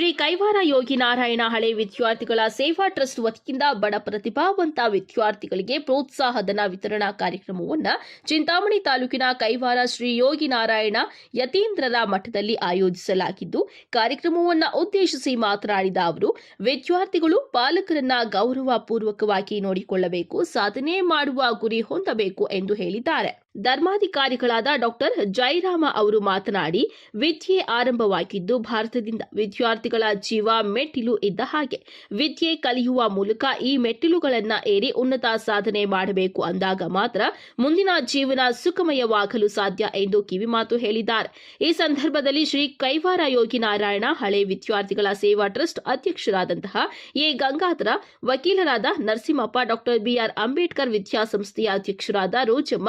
ಶ್ರೀ ಕೈವಾರ ಯೋಗಿ ನಾರಾಯಣ ಹಳೆ ವಿದ್ಯಾರ್ಥಿಗಳ ಸೇವಾ ಟ್ರಸ್ಟ್ ವತಿಯಿಂದ ಬಡ ಪ್ರತಿಭಾವಂತ ವಿದ್ಯಾರ್ಥಿಗಳಿಗೆ ಪ್ರೋತ್ಸಾಹಧನ ವಿತರಣಾ ಕಾರ್ಯಕ್ರಮವನ್ನು ಚಿಂತಾಮಣಿ ತಾಲೂಕಿನ ಕೈವಾರ ಶ್ರೀ ಯೋಗಿ ನಾರಾಯಣ ಯತೀಂದ್ರರ ಮಠದಲ್ಲಿ ಆಯೋಜಿಸಲಾಗಿದ್ದು, ಕಾರ್ಯಕ್ರಮವನ್ನು ಉದ್ದೇಶಿಸಿ ಮಾತನಾಡಿದ ಅವರು, ವಿದ್ಯಾರ್ಥಿಗಳು ಪಾಲಕರನ್ನ ಗೌರವ ಪೂರ್ವಕವಾಗಿ ನೋಡಿಕೊಳ್ಳಬೇಕು, ಸಾಧನೆ ಮಾಡುವ ಗುರಿ ಹೊಂದಬೇಕು ಎಂದು ಹೇಳಿದ್ದಾರೆ. ಧರ್ಮಾಧಿಕಾರಿಗಳಾದ ಡಾಕ್ಟರ್ ಜೈರಾಮ ಅವರು ಮಾತನಾಡಿ, ವಿದ್ಯೆ ಆರಂಭವಾಗಿದ್ದು ಭಾರತದಿಂದ ವಿದ್ಯಾರ್ಥಿಗಳ ಜೀವ ಮೆಟ್ಟಿಲು ಇದ್ದ ಹಾಗೆ ವಿದ್ಯೆ ಕಲಿಯುವ ಮೂಲಕ ಈ ಮೆಟ್ಟಿಲುಗಳನ್ನು ಏರಿ ಉನ್ನತ ಸಾಧನೆ ಮಾಡಬೇಕು ಅಂದಾಗ ಮಾತ್ರ ಮುಂದಿನ ಜೀವನ ಸುಖಮಯವಾಗಲು ಸಾಧ್ಯ ಎಂದು ಕಿವಿಮಾತು ಹೇಳಿದ್ದಾರೆ. ಈ ಸಂದರ್ಭದಲ್ಲಿ ಶ್ರೀ ಕೈವಾರ ಯೋಗಿ ನಾರಾಯಣ ಹಳೆ ವಿದ್ಯಾರ್ಥಿಗಳ ಸೇವಾ ಟ್ರಸ್ಟ್ ಅಧ್ಯಕ್ಷರಾದಂತಹ ಎ. ಗಂಗಾಧರ, ವಕೀಲರಾದ ನರಸಿಂಹಪ್ಪ, ಡಾಕ್ಟರ್ ಬಿಆರ್ ಅಂಬೇಡ್ಕರ್ ವಿದ್ಯಾಸಂಸ್ಥೆಯ ಅಧ್ಯಕ್ಷರಾದ ರೋಜಮ್ಮ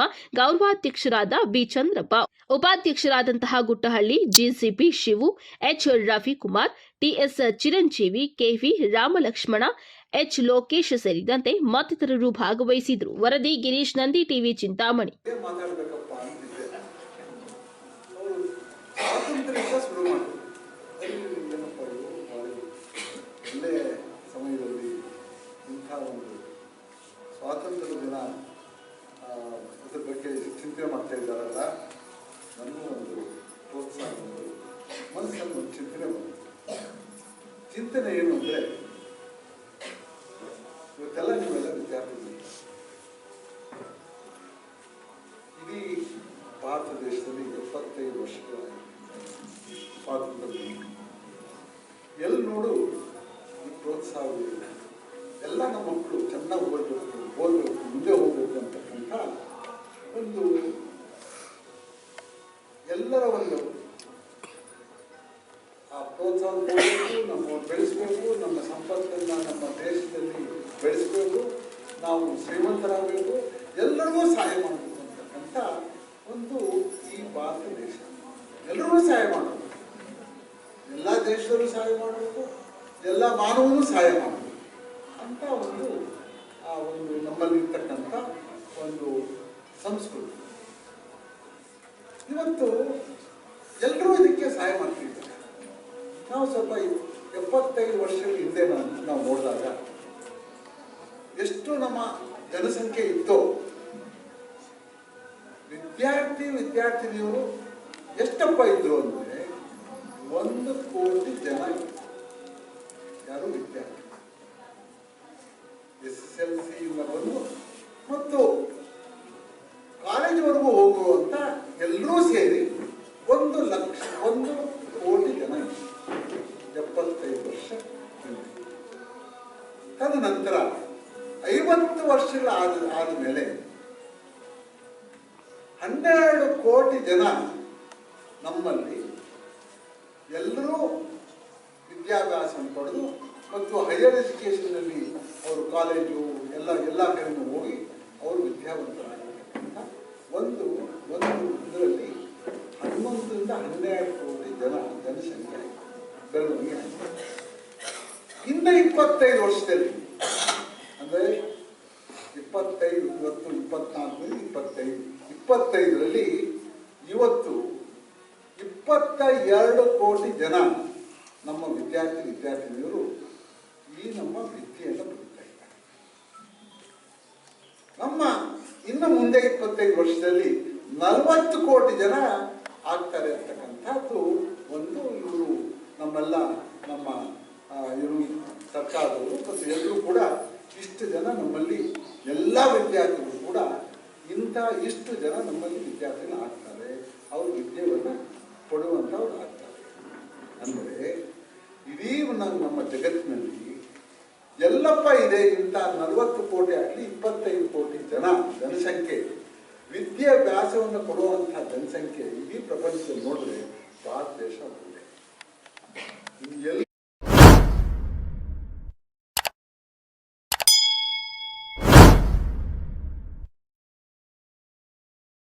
ಗೌರವಾಧ್ಯಕ್ಷರಾದ B Chandrappa ಉಪಾಧ್ಯಕ್ಷರಾದಂತಹ Guttahalli, GCP Shivu, H Ravikumar, TS Chiranjeevi, KV Ramalakshmana, H Lokesh ಸೇರಿದಂತೆ ಮತ್ತಿತರರು ಭಾಗವಹಿಸಿದ್ರು. ವರದಿ ಗಿರೀಶ್, ನಂದಿ ಟಿವಿ ಚಿಂತಾಮಣಿ. ಸ್ವಾತಂತ್ರ್ಯ ದಿನ ಚಿಂತನೆ ಮಾಡ್ತಾ ಇದ್ದಾರಲ್ಲ ನನ್ನ ಒಂದು ಪ್ರೋತ್ಸಾಹ ಮನಸ್ಸನ್ನು ಮನಸ್ಸಲ್ಲಿ ಒಂದು ಚಿಂತನೆ ಬಂತು ಚಿಂತನೆ ಏನು ಅಂದರೆ, ಇವತ್ತೆಲ್ಲ ನೀವೆಲ್ಲ ವಿದ್ಯಾರ್ಥಿಗಳು ಇಡೀ ಭಾರತ ದೇಶದಲ್ಲಿ ಎಪ್ಪತ್ತೈದು ವರ್ಷಗಳ ಸ್ವಾತಂತ್ರ್ಯ ಎಲ್ಲಿ ನೋಡು, ಈ ಪ್ರೋತ್ಸಾಹವಿದೆ ಎಲ್ಲ ನಮ್ಮ ಮಕ್ಕಳು ಚೆನ್ನಾಗಿ ಓದಬೇಕು ಓದಬೇಕು, ಮುಂದೆ ಹೋಗ್ಬೇಕು ಅಂತಕ್ಕಂಥ ಒಂದು ಎಲ್ಲರ ಒಂದು ಆ ಪ್ರೋತ್ಸಾಹ ಕೊಡಬೇಕು ನಮ್ಮ ಬೆಳೆಸಬೇಕು, ನಮ್ಮ ಸಂಪತ್ತನ್ನು ನಮ್ಮ ದೇಶದಲ್ಲಿ ಬೆಳೆಸಬೇಕು, ನಾವು ಶ್ರೀಮಂತರಾಗಬೇಕು, ಎಲ್ಲರಿಗೂ ಸಹಾಯ ಮಾಡಬೇಕು ಅಂತಕ್ಕಂಥ ಒಂದು ಈ ಭಾರತ ದೇಶ. ಎಲ್ಲರಿಗೂ ಸಹಾಯ ಮಾಡಬೇಕು. ಎಲ್ಲ ದೇಶದಲ್ಲೂ ಸಹಾಯ ಮಾಡಬೇಕು, ಎಲ್ಲ ಮಾನವನೂ ಸಹಾಯ ಮಾಡಬೇಕು. ಅಂತ ಒಂದು, ಆ ಒಂದು ನಮ್ಮಲ್ಲಿರ್ತಕ್ಕಂಥ ಒಂದು ಸಂಸ್ಕೃತಿ ಇವತ್ತು ಎಲ್ಲರೂ ಇದಕ್ಕೆ ಸಹಾಯ ಮಾಡ್ತಿದ್ದಾರೆ. ನಾವು ಸ್ವಲ್ಪ ಎಪ್ಪತ್ತೈದು ವರ್ಷಗಳ ಹಿಂದೆ ನಾವು ನೋಡಿದಾಗ ಎಷ್ಟು ನಮ್ಮ ಜನಸಂಖ್ಯೆ ಇತ್ತೋ, ವಿದ್ಯಾರ್ಥಿ ವಿದ್ಯಾರ್ಥಿನಿಯವರು ಎಷ್ಟಪ್ಪ ಇದ್ರು ಅಂದರೆ ಒಂದು ಕೋಟಿ ಜನ. ಯಾರು ವಿದ್ಯಾರ್ಥಿ? ಎಸ್ ಎಸ್ ಎಲ್ ಸಿ ಮತ್ತು ತದನಂತರ ಐವತ್ತು ವರ್ಷಗಳ ಆದ ಆದಮೇಲೆ ಹನ್ನೆರಡು ಕೋಟಿ ಜನ ನಮ್ಮಲ್ಲಿ ಎಲ್ಲರೂ ವಿದ್ಯಾಭ್ಯಾಸವನ್ನು ಪಡೆದು ಮತ್ತು ಹೈಯರ್ ಎಜುಕೇಷನ್ನಲ್ಲಿ ಅವರು ಕಾಲೇಜು ಎಲ್ಲ ಎಲ್ಲ ಕಡೆಗೂ ಹೋಗಿ ಅವರು ವಿದ್ಯಾವಂತರಾಗಿರ್ತಕ್ಕಂಥ ಒಂದು ಒಂದು ಇದರಲ್ಲಿ ಹನ್ನೊಂದರಿಂದ ಹನ್ನೆರಡು ಕೋಟಿ ಜನ ಜನಸಂಖ್ಯೆ ಬೆಳವಣಿಗೆ ಇನ್ನು ಇಪ್ಪತ್ತೈದು ವರ್ಷದಲ್ಲಿ ಅಂದರೆ ಇಪ್ಪತ್ತೈದು, ಇವತ್ತು ಇಪ್ಪತ್ನಾಲ್ಕು, ಇಪ್ಪತ್ತೈದು. ಇಪ್ಪತ್ತೈದರಲ್ಲಿ ಇವತ್ತು ಇಪ್ಪತ್ತ ಎರಡು ಕೋಟಿ ಜನ ನಮ್ಮ ವಿದ್ಯಾರ್ಥಿ, ವಿದ್ಯಾರ್ಥಿನಿಯರು ಈ ನಮ್ಮ ವಿದ್ಯೆಯನ್ನು ಬರುತ್ತಾ ಇದ್ದಾರೆ. ನಮ್ಮ ಇನ್ನು ಮುಂದೆ ಇಪ್ಪತ್ತೈದು ವರ್ಷದಲ್ಲಿ ನಲವತ್ತು ಕೋಟಿ ಜನ ಆಗ್ತಾರೆ ಅಂತಕ್ಕಂಥದ್ದು ಒಂದು ಇವರು ನಮ್ಮೆಲ್ಲ ನಮ್ಮ ಇವರು ಸರ್ಕಾರದವರು ಮತ್ತು ಎಲ್ಲರೂ ಕೂಡ ಇಷ್ಟು ಜನ ನಮ್ಮಲ್ಲಿ ಎಲ್ಲ ವಿದ್ಯಾರ್ಥಿಗಳು ಕೂಡ ಇಂಥ ಇಷ್ಟು ಜನ ನಮ್ಮಲ್ಲಿ ವಿದ್ಯಾರ್ಥಿಗಳು ಆಗ್ತಾರೆ. ಅವರು ವಿದ್ಯೆಯನ್ನು ಕೊಡುವಂಥವ್ರು ಆಗ್ತಾರೆ. ಅಂದರೆ ಇಡೀ ನಮ್ಮ ನಮ್ಮ ಜಗತ್ತಿನಲ್ಲಿ ಎಲ್ಲಪ್ಪ ಇದೆ, ಇಂಥ ನಲವತ್ತು ಕೋಟಿ ಆಗಲಿ, ಇಪ್ಪತ್ತೈದು ಕೋಟಿ ಜನ ಜನಸಂಖ್ಯೆ ವಿದ್ಯಾಭ್ಯಾಸವನ್ನು ಕೊಡುವಂಥ ಜನಸಂಖ್ಯೆ ಇಡೀ ಪ್ರಪಂಚದಲ್ಲಿ ನೋಡಿದ್ರೆ ಭಾರತ ದೇಶ ಒಂದು.